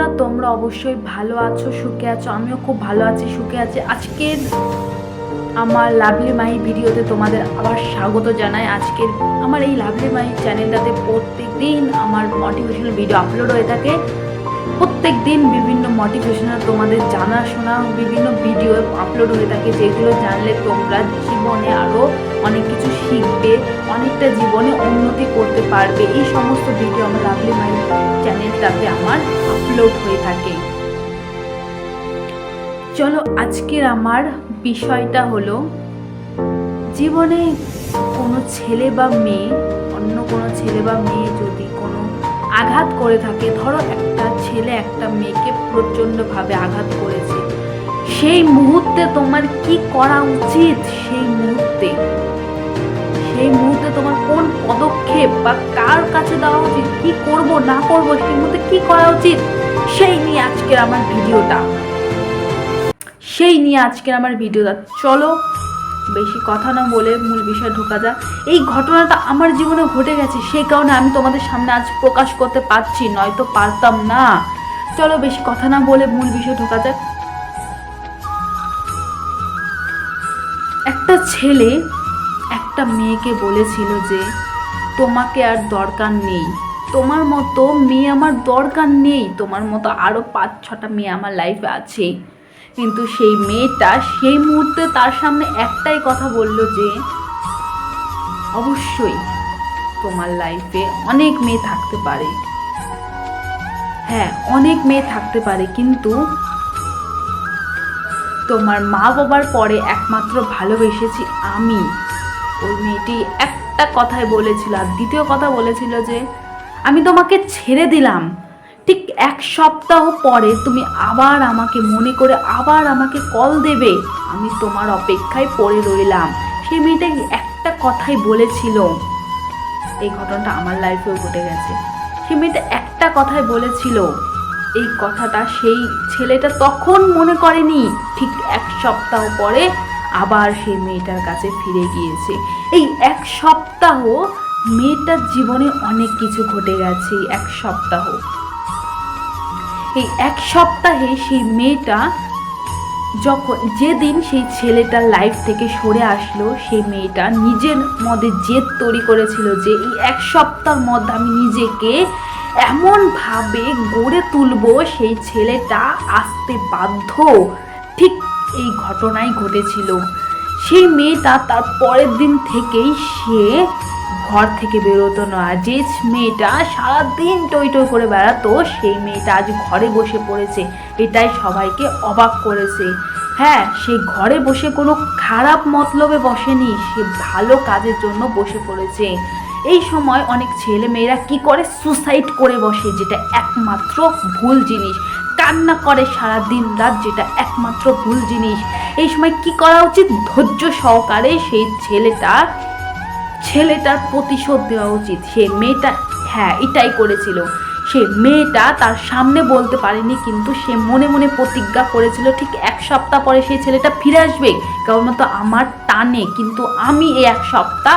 বন্ধুরা, তোমরা অবশ্যই ভালো আছো, সুখে আছো, আমিও খুব ভালো আছি, সুখে আছি। আজকের আমার লাভলি মাহি ভিডিওতে তোমাদের আবার স্বাগত জানাই। আজকের আমার এই লাভলি মাহি চ্যানেলটাতে প্রত্যেক দিন আমার মোটিভেশনাল ভিডিও আপলোড হয়ে থাকে। প্রত্যেক দিন বিভিন্ন মোটিভেশনাল তোমাদের জানাশোনা, বিভিন্ন ভিডিও আপলোড হয়ে থাকে, যেগুলো জানলে তোমরা জীবনে আরও অনেক কিছু শিখবে অনেকটা জীবনে উন্নতি করতে পারবে। এই সমস্ত ভিডিও আমার লাভলি মাই চ্যানেলটাতে আমার আপলোড হয়ে থাকে। চলো, আজকের আমার বিষয়টা হলো, জীবনে কোনো ছেলে বা মেয়ে, অন্য কোনো ছেলে বা মেয়ে যদি কোনো আঘাত করে থাকে, ধরো একটা ছেলে একটা মেয়েকে প্রচণ্ডভাবে আঘাত করেছে, সেই মুহূর্তে তোমার কি করা উচিত? সেই মুহূর্তে। সেই মুহূর্তে তোমার কোন পদক্ষেপ বা কার কাছে দেওয়া উচিত? কি করব, না করব, সেই মুহূর্তে কি করা উচিত? সেই নিয়ে আজকের আমার ভিডিওটা। সেই নিয়ে আজকের আমার ভিডিওটা। চলো, বেশি কথা না বলে মূল বিষয়ে ঢোকা যাক। এই ঘটনাটা আমার জীবনে ঘটে গেছে, সেই কারণে আমি তোমাদের সামনে আজ প্রকাশ করতে পারছি, নয়তো পারতাম না। চলো, বেশি কথা না বলে মূল বিষয়ে ঢোকা যাক। একটা ছেলে একটা মেয়েকে বলেছিল যে, তোমাকে আর দরকার নেই। তোমার মতো মেয়ে আমার দরকার নেই। তোমার মতো আরও পাঁচ, ছটা মেয়ে আমার লাইফে আছে। কিন্তু সেই মেয়েটা সেই মুহূর্তে তার সামনে একটাই কথা বলল যে, অবশ্যই তোমার লাইফে অনেক মেয়ে থাকতে পারে। হ্যাঁ অনেক মেয়ে থাকতে পারে, কিন্তু তোমার মা বাবার পরে একমাত্র ভালোবেসেছি আমি। ওই মেয়েটি একটা কথাই বলেছিল আর দ্বিতীয় কথা বলেছিল যে, আমি তোমাকে ছেড়ে দিলাম। ঠিক এক সপ্তাহ পরে তুমি আবার আমাকে মনে করে আবার আমাকে কল দেবে। আমি তোমার অপেক্ষায় পড়ে রইলাম। সেই মেয়েটা একটা কথাই বলেছিল। এই ঘটনাটা আমার লাইফেও ঘটে গেছে। সে মেয়েটা একটা কথাই বলেছিল। এই কথাটা সেই ছেলেটা তখন মনে করেনি। ঠিক এক সপ্তাহ পরে আবার সেই মেয়েটার কাছে ফিরে গিয়েছে। এই এক সপ্তাহ মেয়েটার জীবনে অনেক কিছু ঘটে গেছে এক সপ্তাহ। এই এক সপ্তাহে সেই মেয়েটা যখন, যেদিন সেই ছেলেটার লাইফ থেকে সরে আসলো, সেই মেয়েটা নিজের মধ্যে জেদ তৈরি করেছিল যে এই এক সপ্তাহের মধ্যে আমি নিজেকে এমনভাবে গড়ে তুলবো, সেই ছেলেটা আসতে বাধ্য। ঠিক এই ঘটনাই ঘটেছিল। সেই মেয়েটা তার পরের দিন থেকেই সে ঘর থেকে বেরোতো না। যে মেয়েটা সারাদিন টই টই করে বেড়াতো, সেই মেয়েটা আজ ঘরে বসে পড়েছে। এটাই সবাইকে অবাক করেছে। হ্যাঁ সে ঘরে বসে কোনো খারাপ মতলবে বসেনি, সে ভালো কাজের জন্য বসে পড়েছে। এই সময় অনেক ছেলে মেয়েরা কি করে সুসাইড করে বসে, যেটা একমাত্র ভুল জিনিস। কান্না করে সারা দিন রাত যেটা একমাত্র ভুল জিনিস। এই সময় কি করা উচিত? ধৈর্য সহকারে সেই ছেলেটা, ছেলেটার প্রতিশোধ দেওয়া উচিত। সে মেয়েটা হ্যাঁ এটাই করেছিল। সে মেয়েটা তার সামনে বলতে পারেনি, কিন্তু সে মনে মনে প্রতিজ্ঞা করেছিল, ঠিক এক সপ্তাহ পরে সেই ছেলেটা ফিরে আসবে। কেবলমাত্র আমার টানে, কিন্তু আমি এই এক সপ্তাহ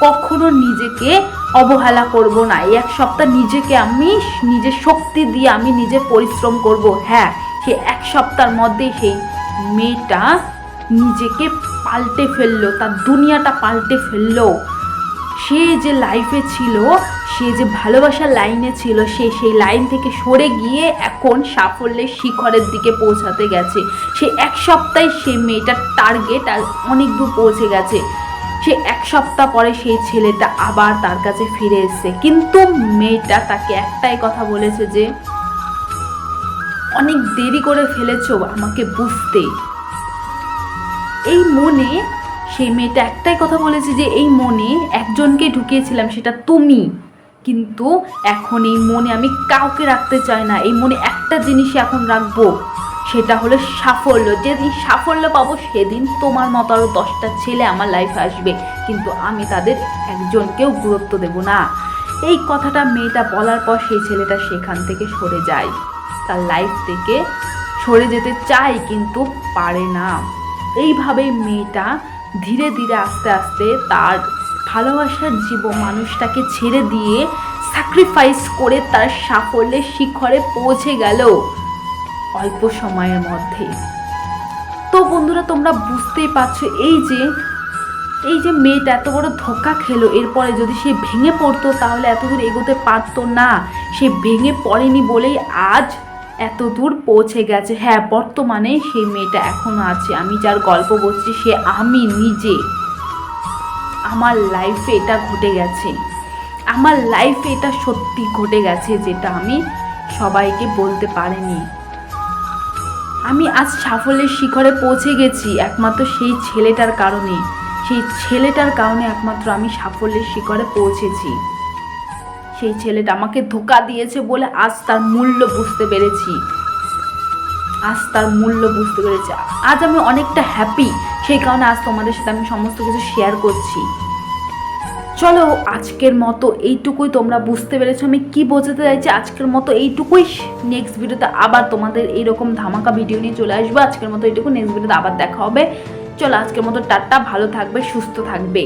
কখনো নিজেকে অবহেলা করব না। এই এক সপ্তাহ নিজেকে আমি নিজের শক্তি দিয়ে আমি নিজে পরিশ্রম করব। হ্যাঁ সে এক সপ্তাহের মধ্যে সেই মেয়েটা নিজেকে পাল্টে ফেলল, তার দুনিয়াটা পাল্টে ফেলল। সে যে লাইফে ছিল, সে যে ভালোবাসার লাইনে ছিল, সে সেই লাইন থেকে সরে গিয়ে এখন সাফল্যের শিখরের দিকে পৌঁছাতে গেছে। সে এক সপ্তাহে সে মেয়েটার টার্গেট আর অনেক দূর পৌঁছে গেছে। সে এক সপ্তাহ পরে সেই ছেলেটা আবার তার কাছে ফিরে এসেছে। কিন্তু মেয়েটা তাকে একটাই কথা বলেছে যে, অনেক দেরি করে ফেলেছো আমাকে বুঝতে। এই মনে সেই মেয়েটা একটাই কথা বলেছে যে, এই মনে একজনকে ঢুকিয়েছিলাম, সেটা তুমি। কিন্তু এখন এই মনে আমি কাউকে রাখতে চাই না। এই মনে একটা জিনিসই এখন রাখব। সেটা হলো সাফল্য। যেদিন সাফল্য পাবো, সেদিন তোমার মতো আরও দশটা ছেলে আমার লাইফে আসবে। কিন্তু আমি তাদের একজনকেও গুরুত্ব দেব না। এই কথাটা মেয়েটা বলার পর সেই ছেলেটা সেখান থেকে সরে যায়। তার লাইফ থেকে সরে যেতে চায়, কিন্তু পারে না। এইভাবেই মেয়েটা ধীরে ধীরে আস্তে আস্তে তার ভালোবাসার জীব মানুষটাকে ছেড়ে দিয়ে স্যাক্রিফাইস করে তার সাফল্যের শিখরে পৌঁছে গেল। অল্প সময়ের মধ্যে তো বন্ধুরা, তোমরা বুঝতেই পারছ, এই যে এই যে মেয়েটা এত বড় ধোকা খেলো, এরপরে যদি সে ভেঙে পড়তো, তাহলে এত দূর এগোতে পারতো না। সে ভেঙে পড়েনি বলেই আজ এত দূর পৌঁছে গেছে। হ্যাঁ বর্তমানে সেই মেয়েটা এখনও আছে। আমি যার গল্প বলছি, সে আমি নিজে। আমার লাইফে এটা ঘটে গেছে। আমার লাইফে এটা সত্যি ঘটে গেছে, যেটা আমি সবাইকে বলতে পারিনি। আমি আজ সাফল্যের শিখরে পৌঁছে গেছি, একমাত্র সেই ছেলেটার কারণে। সেই ছেলেটার কারণে একমাত্র আমি সাফল্যের শিখরে পৌঁছেছি। সেই ছেলেটা আমাকে ধোকা দিয়েছে বলে আজ তার মূল্য বুঝতে পেরেছি। আজ তার মূল্য বুঝতে পেরেছি। আজ আমি অনেকটা হ্যাপি সেই কারণে আজ তোমাদের সাথে আমি সমস্ত কিছু শেয়ার করছি। চলো আজকের মতো এইটুকুই তোমরা বুঝতে পেরেছ। আমি কি বোঝাতে চাইছি আজকের মতো এইটুকুই। নেক্সট ভিডিওতে আবার তোমাদের এইরকম ধামাকা ভিডিও নিয়ে চলে আসব। আজকের মতো এইটুকু। নেক্সট ভিডিওতে আবার দেখা হবে। চলো আজকের মতো টাটা। ভালো থাকবে, সুস্থ থাকবে।